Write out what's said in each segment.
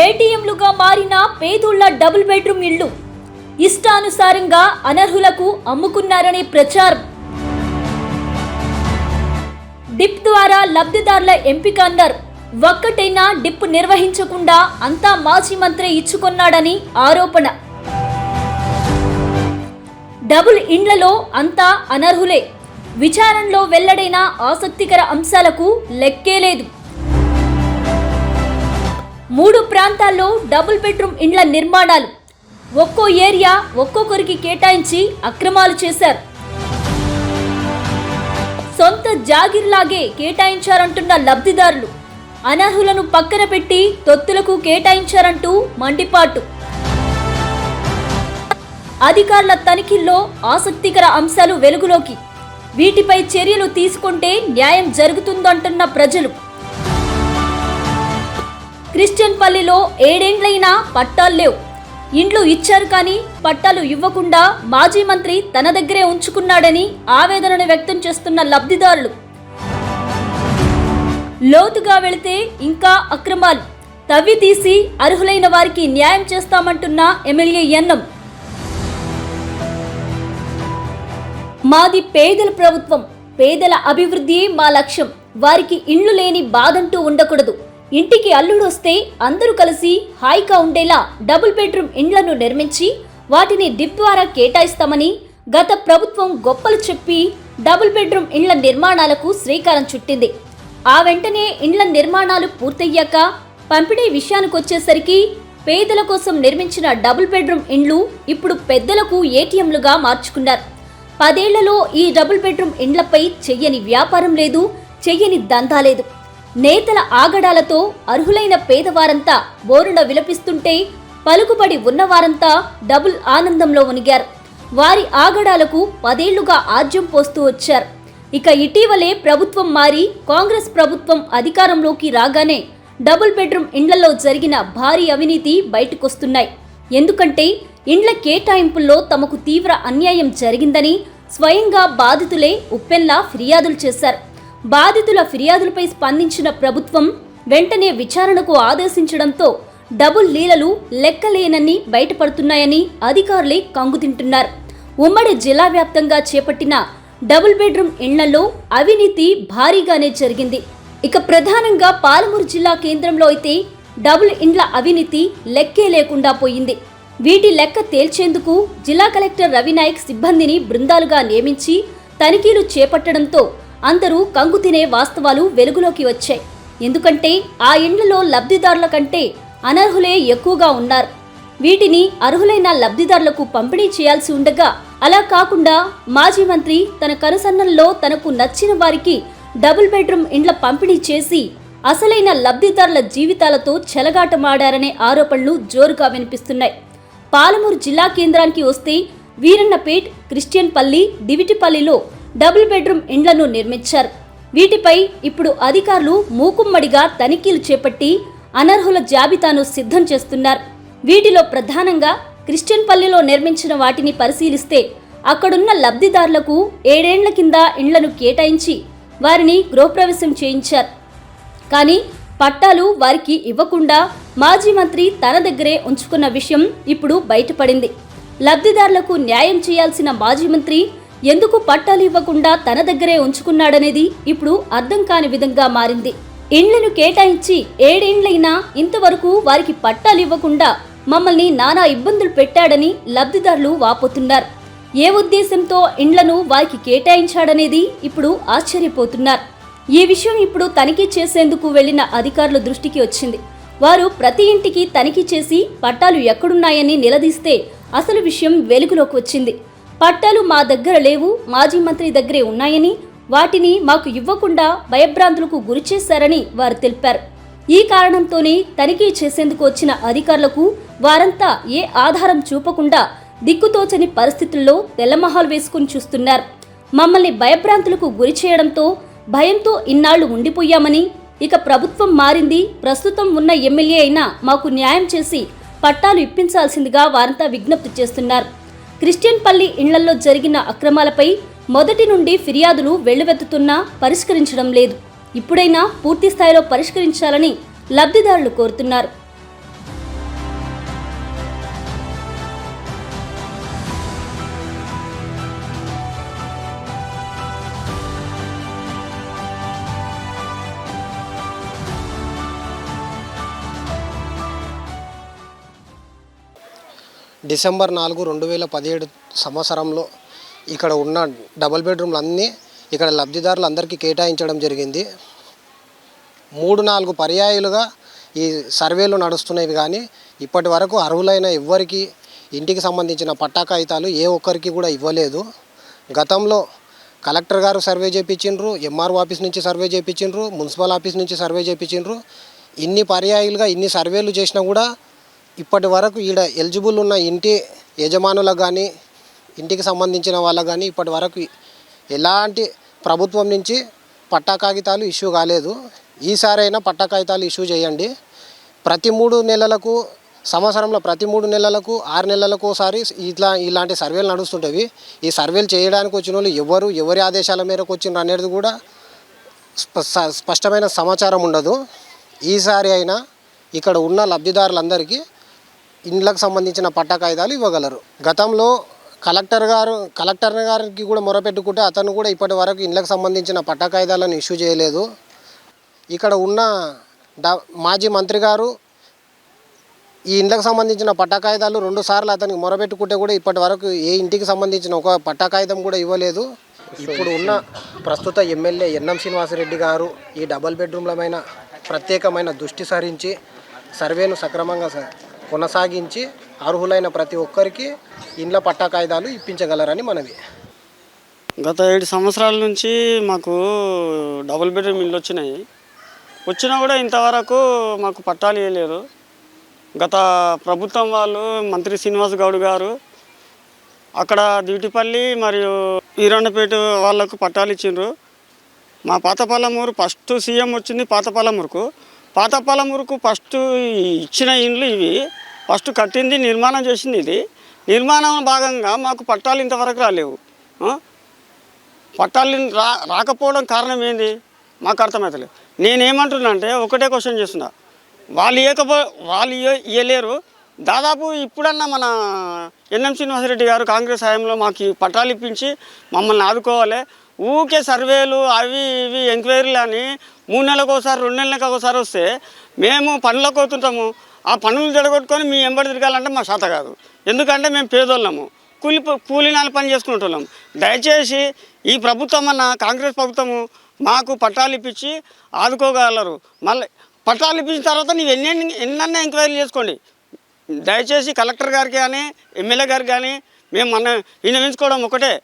ఏటీఎంలుగా మారిన పేదోళ్ళ double bedroom ఇళ్ళు ఇష్టానుసారంగా అనర్హులకు అమ్ముకున్నారనే ప్రచారం. డిప్ ద్వారా లబ్ధిదారుల ఎంపిక అన్నారు. ఒక్కటైనా డిప్ నిర్వహించకుండా అంతా మాజీ మంత్రి ఇచ్చుకున్నాడని ఆరోపణ. డబుల్ ఇండ్లలో అంతా అనర్హులే. విచారణలో వెల్లడైన ఆసక్తికర అంశాలకు లెక్కే లేదు. మూడు ప్రాంతాల్లో డబుల్ బెడ్రూమ్ ఇండ్ల నిర్మాణాలు. ఒక్కో ఏరియా ఒక్కొక్కరికి కేటాయించి అక్రమాలు చేశారు. సొంత జాగిర్లాగే కేటాయించారంటున్న లబ్ధిదారులు. అనర్హులను పక్కన పెట్టి తొత్తులకు కేటాయించారంటూ మండిపాటు. అధికారుల తనిఖీల్లో ఆసక్తికర అంశాలు వెలుగులోకి. వీటిపై చర్యలు తీసుకుంటే న్యాయం జరుగుతుందంటున్న ప్రజలు. క్రిస్టియన్ పల్లిలో ఏడేండ్లైనా పట్టాలు లేవు. ఇండ్లు ఇచ్చారు కానీ పట్టాలు ఇవ్వకుండా మాజీ మంత్రి తన దగ్గరే ఉంచుకున్నాడని ఆవేదనను వ్యక్తం చేస్తున్న లబ్ధిదారులు. లోతుగా వెళితే ఇంకా అక్రమాలు. తవ్వి తీసి అర్హులైన వారికి న్యాయం చేస్తామంటున్న ఎమ్మెల్యే ఎన్నం. మాది పేదల ప్రభుత్వం. పేదల అభివృద్ధి మా లక్ష్యం. వారికి ఇండ్లు లేని బాధంటూ ఉండకూడదు. ఇంటికి అల్లుడు వస్తే అందరూ కలిసి హాయిగా ఉండేలా డబుల్ బెడ్రూమ్ ఇండ్లను నిర్మించి వాటిని డిప్ ద్వారా కేటాయిస్తామని గత ప్రభుత్వం గొప్పలు చెప్పి డబుల్ బెడ్రూమ్ ఇండ్ల నిర్మాణాలకు శ్రీకారం చుట్టింది. ఆ వెంటనే ఇండ్ల నిర్మాణాలు పూర్తయ్యాక పంపిణీ విషయానికొచ్చేసరికి పేదల కోసం నిర్మించిన డబుల్ బెడ్రూమ్ ఇండ్లు ఇప్పుడు పెద్దలకు ఏటీఎంలుగా మార్చుకున్నారు. పదేళ్ళలో ఈ డబుల్ బెడ్రూమ్ ఇండ్లపై చెయ్యని వ్యాపారం లేదు చెయ్యని దందా లేదు. నేతల ఆగడాలతో అర్హులైన పేదవారంతా బోరున విలపిస్తుంటే పలుకుబడి ఉన్నవారంతా డబుల్ ఆనందంలో మునిగారు. వారి ఆగడాలకు పదేళ్ళుగా ఆజ్యం పోస్తూ వచ్చారు. ఇక ఇటీవలే ప్రభుత్వం మారి కాంగ్రెస్ ప్రభుత్వం అధికారంలోకి రాగానే డబుల్ బెడ్రూమ్ ఇండ్లలో జరిగిన భారీ అవినీతి బయటకొస్తున్నాయి. ఎందుకంటే ఇండ్ల కేటాయింపుల్లో తమకు తీవ్ర అన్యాయం జరిగిందని స్వయంగా బాధితులే ఉప్పెన్లా ఫిర్యాదులు చేశారు. బాధితుల ఫిర్యాదులపై స్పందించిన ప్రభుత్వం వెంటనే విచారణకు ఆదేశించడంతో డబుల్ లీలలు లెక్కలేనన్ని బయటపడుతున్నాయని అధికారులే కంగుతింటున్నారు. ఉమ్మడి జిల్లా వ్యాప్తంగా చేపట్టిన డబుల్ బెడ్రూమ్ ఇళ్ళలో అవినీతి భారీగానే జరిగింది. ఇక ప్రధానంగా పాలమూరు జిల్లా కేంద్రంలో అయితే డబుల్ ఇండ్ల అవినీతి లెక్కే లేకుండా పోయింది. వీటి లెక్క తేల్చేందుకు జిల్లా కలెక్టర్ రవినాయక్ సిబ్బందిని బృందాలుగా నియమించి తనిఖీలు చేపట్టడంతో అందరూ కంగు తినే వాస్తవాలు వెలుగులోకి వచ్చాయి. ఎందుకంటే ఆ ఇండ్లలో లబ్ధిదారుల కంటే అనర్హులే ఎక్కువగా ఉన్నారు. వీటిని అర్హులైన లబ్ధిదారులకు పంపిణీ చేయాల్సి ఉండగా అలా కాకుండా మాజీ మంత్రి తన కనుసన్నల్లో తనకు నచ్చిన వారికి డబుల్ బెడ్రూమ్ ఇండ్ల పంపిణీ చేసి అసలైన లబ్ధిదారుల జీవితాలతో చెలగాటమాడారనే ఆరోపణలు జోరుగా వినిపిస్తున్నాయి. పాలమూరు జిల్లా కేంద్రానికి వస్తే వీరన్నపేట్ క్రిస్టియన్ పల్లి దివిటిపల్లిలో డబుల్ బెడ్రూమ్ ఇండ్లను నిర్మించారు. వీటిపై ఇప్పుడు అధికారులు మూకుమ్మడిగా తనిఖీలు చేపట్టి అనర్హుల జాబితాను సిద్ధం చేస్తున్నారు. వీటిలో ప్రధానంగా క్రిస్టియన్ పల్లిలో నిర్మించిన వాటిని పరిశీలిస్తే అక్కడున్న లబ్ధిదారులకు ఏడేండ్ల కింద ఇండ్లను కేటాయించి వారిని గృహప్రవేశం చేయించారు. కానీ పట్టాలు వారికి ఇవ్వకుండా మాజీ మంత్రి తన దగ్గరే ఉంచుకున్న విషయం ఇప్పుడు బయటపడింది. లబ్ధిదారులకు న్యాయం చేయాల్సిన మాజీ మంత్రి ఎందుకు పట్టాలు ఇవ్వకుండా తన దగ్గరే ఉంచుకున్నాడనేది ఇప్పుడు అర్థం కాని విధంగా మారింది. ఇండ్లను కేటాయించి ఏడేండ్లైనా ఇంతవరకు వారికి పట్టాలు ఇవ్వకుండా మమ్మల్ని నానా ఇబ్బందులు పెట్టాడని లబ్ధిదారులు వాపోతున్నారు. ఏ ఉద్దేశంతో ఇండ్లను వారికి కేటాయించాడనేది ఇప్పుడు ఆశ్చర్యపోతున్నారు. ఈ విషయం ఇప్పుడు తనిఖీ చేసేందుకు వెళ్ళిన అధికారుల దృష్టికి వచ్చింది. వారు ప్రతి ఇంటికి తనిఖీ చేసి పట్టాలు ఎక్కడున్నాయని నిలదీస్తే అసలు విషయం వెలుగులోకి వచ్చింది. పట్టాలు మా దగ్గర లేవు మాజీ మంత్రి దగ్గరే ఉన్నాయని వాటిని మాకు ఇవ్వకుండా భయభ్రాంతులకు గురిచేశారని వారు తెలిపారు. ఈ కారణంతోనే తనిఖీ చేసేందుకు వచ్చిన అధికారులకు వారంతా ఏ ఆధారం చూపకుండా దిక్కుతోచని పరిస్థితుల్లో తెల్లమహాలు వేసుకుని చూస్తున్నారు. మమ్మల్ని భయభ్రాంతులకు గురి చేయడంతో భయంతో ఇన్నాళ్ళు ఉండిపోయామని ఇక ప్రభుత్వం మారింది ప్రస్తుతం ఉన్న ఎమ్మెల్యే అయినా మాకు న్యాయం చేసి పట్టాలు ఇప్పించాల్సిందిగా వారంతా విజ్ఞప్తి చేస్తున్నారు. క్రిస్టియన్ పల్లి ఇళ్ళలో జరిగిన అక్రమాలపై మొదటి నుండి ఫిర్యాదులు వెల్లువెత్తుతున్నా పరిష్కరించడం లేదు. ఇప్పుడైనా పూర్తి స్థాయిలో పరిష్కరించాలని లబ్ధిదారులు కోరుతున్నారు. డిసెంబర్ నాలుగు రెండు వేల పదిహేడు సంవత్సరంలో ఇక్కడ ఉన్న డబుల్ బెడ్రూమ్లు అన్నీ ఇక్కడ లబ్ధిదారులు అందరికీ కేటాయించడం జరిగింది. మూడు నాలుగు పర్యాయాలుగా ఈ సర్వేలు నడుస్తున్నాయి కానీ ఇప్పటి వరకు అర్హులైన ఎవ్వరికి ఇంటికి సంబంధించిన పట్టా కాగితాలు ఏ ఒక్కరికి కూడా ఇవ్వలేదు. గతంలో కలెక్టర్ గారు సర్వే చేయించిండ్రు ఎంఆర్ఓ ఆఫీస్ నుంచి సర్వే చేయించిండ్రు మున్సిపల్ ఆఫీస్ నుంచి సర్వే చేయించిండ్రు ఇన్ని పర్యాయాలుగా ఇన్ని సర్వేలు చేసినా కూడా ఇప్పటి వరకు ఈడ ఎలిజిబుల్ ఉన్న ఇంటి యజమానులకు కానీ ఇంటికి సంబంధించిన వాళ్ళకు కానీ ఇప్పటి వరకు ఎలాంటి ప్రభుత్వం నుంచి పట్టా కాగితాలు ఇష్యూ కాలేదు. ఈసారైనా పట్టా కాగితాలు ఇష్యూ చేయండి. ప్రతి మూడు నెలలకు సంవత్సరంలో ప్రతి మూడు నెలలకు ఆరు నెలలకు ఒకసారి ఇట్లా ఇలాంటి సర్వేలు నడుస్తుంటవి. ఈ సర్వేలు చేయడానికి వచ్చిన వాళ్ళు ఎవరు ఎవరి ఆదేశాల మేరకు వచ్చిండ్రు అనేది కూడా స్పష్టమైన సమాచారం ఉండదు. ఈసారి అయినా ఇక్కడ ఉన్న లబ్ధిదారులందరికీ ఇండ్లకు సంబంధించిన పట్టా కాగితాలు ఇవ్వగలరు. గతంలో కలెక్టర్ గారు కలెక్టర్ గారికి కూడా మొరపెట్టుకుంటే అతను కూడా ఇప్పటి వరకు ఇండ్లకు సంబంధించిన పట్టా కాగితాలను ఇష్యూ చేయలేదు. ఇక్కడ ఉన్న మాజీ మంత్రి గారు ఈ ఇండ్లకు సంబంధించిన పట్టా కాగితాలు రెండు సార్లు అతనికి మొరబెట్టుకుంటే కూడా ఇప్పటి వరకు ఏ ఇంటికి సంబంధించిన ఒక పట్టా కాగితం కూడా ఇవ్వలేదు. ఇప్పుడు ఉన్న ప్రస్తుత ఎమ్మెల్యే ఎన్ఎం శ్రీనివాసరెడ్డి గారు ఈ డబల్ బెడ్రూమ్లమైన ప్రత్యేకమైన దృష్టి సారించి సర్వేను సక్రమంగా స- కొనసాగించి అర్హులైన ప్రతి ఒక్కరికి ఇండ్ల పట్టా కాగితాలు ఇప్పించగలరని మనవి. గత ఏడు సంవత్సరాల నుంచి మాకు డబుల్ బెడ్రూమ్ ఇల్లు వచ్చినాయి. వచ్చినా కూడా ఇంతవరకు మాకు పట్టాలు ఇవ్వలేరు గత ప్రభుత్వం వాళ్ళు మంత్రి శ్రీనివాస్ గౌడ్ గారు అక్కడ దివిటిపల్లి మరియు ఈరండపేట వాళ్ళకు పట్టాలు ఇచ్చిండ్రు. మా పాతపాలమూరు ఫస్ట్ సీఎం వచ్చింది పాతపాలమూరుకు పాతపాలమూరుకు ఫస్ట్ ఇచ్చిన ఇండ్లు ఇవి. ఫస్ట్ కట్టింది నిర్మాణం చేసింది ఇది. నిర్మాణం భాగంగా మాకు పట్టాలు ఇంతవరకు రాలేవు. పట్టాలు రా రాకపోవడం కారణం ఏంది? మాకు అర్థమవుతలేదు నేనేమంటున్నా అంటే ఒకటే క్వశ్చన్ చేస్తున్నా. వాళ్ళు ఇవ్వకపో వాళ్ళు ఇవ్వలేరు దాదాపు ఇప్పుడన్నా మన ఎన్ఎం శ్రీనివాసరెడ్డి గారు కాంగ్రెస్ హయాంలో మాకు పట్టాలు ఇప్పించి మమ్మల్ని ఆదుకోవాలి. ఊకే సర్వేలు అవి ఇవి ఎంక్వైరీలు అని మూడు నెలలకు ఒకసారి రెండు నెలలకు ఒకసారి వస్తే మేము పనులకు అవుతుంటాము ఆ పనులు జడగొట్టుకొని మీ ఎంబడి తిరగాలంటే మా శాత కాదు. ఎందుకంటే మేము పేదోళ్ళము. కూలి ప- పని చేసుకుంటున్నాం దయచేసి ఈ ప్రభుత్వం అన్న కాంగ్రెస్ ప్రభుత్వము మాకు పట్టాలు ఇప్పించి ఆదుకోగలరు. మళ్ళీ పట్టాలు ఇప్పించిన తర్వాత నీవు ఎన్ని ఎన్నన్నా ఎంక్వైరీ చేసుకోండి. దయచేసి కలెక్టర్ గారికి కానీ ఎమ్మెల్యే గారికి కానీ మేము మన విన్నవించుకోవడం ఒకటే.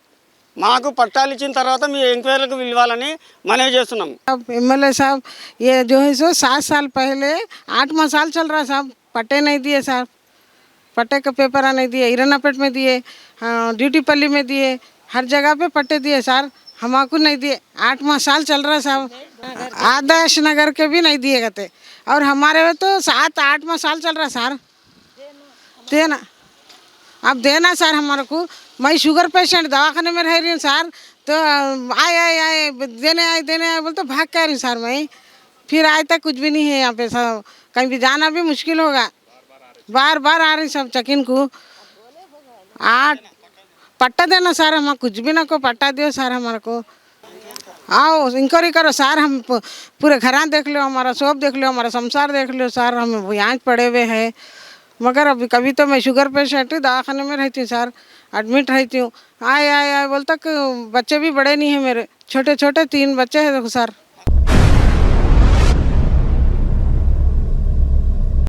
మాకు పట్టాలు ఇచ్చిన తర్వాత మీ ఎంక్వైరీలకు పిలవాలని మనవి చేస్తున్నాం साहब एमएलए साहब ये जो है सो सात साल पहले आठवां साल चल रहा साहब पट्टे नहीं दिए साहब पट्टे का पेपर नहीं दिए इरनापेट में दिए हाँ, ड्यूटी पल्ली में दिए हर जगह पे पट्टे दिए सर हमको नहीं दिए आठवां साल चल रहा है साहब आदर्श नगर के भी नहीं दिए गए और हमारे में तो सात आठवां साल चल रहा है सर देना अब देना सर हमारे को मैं शुगर पेशेंट, दवाखाने में रह रही हूँ सर तो आए आए आए, देने आए देने आए, बोलते भाग कर रही सर मैं। फिर आए तक कुछ भी नहीं है यहाँ पे सब, कहीं भी जाना भी मुश्किल होगा। बार बार आ रही सब चकिन को। आठ, पट्टा देना सर हम कुछ भी ना को पट्टा दियो सर हमारे को। आओ इंक्वायरी करो सर, हम पूरे घर देख लो हमारा शॉप देख लो हमारा संसार देख लो सर, हम यहाँ पड़े हुए हैं। मगर अभी, कभी तो मैं शुगर पेशेंट हूँ दवाखाने में रहती हूँ सर। एडमिट रहती हूँ। आए आए आए, बोलता कि बच्चे भी बड़े नहीं हैं मेरे। छोटे छोटे तीन बच्चे हैं देखो सर।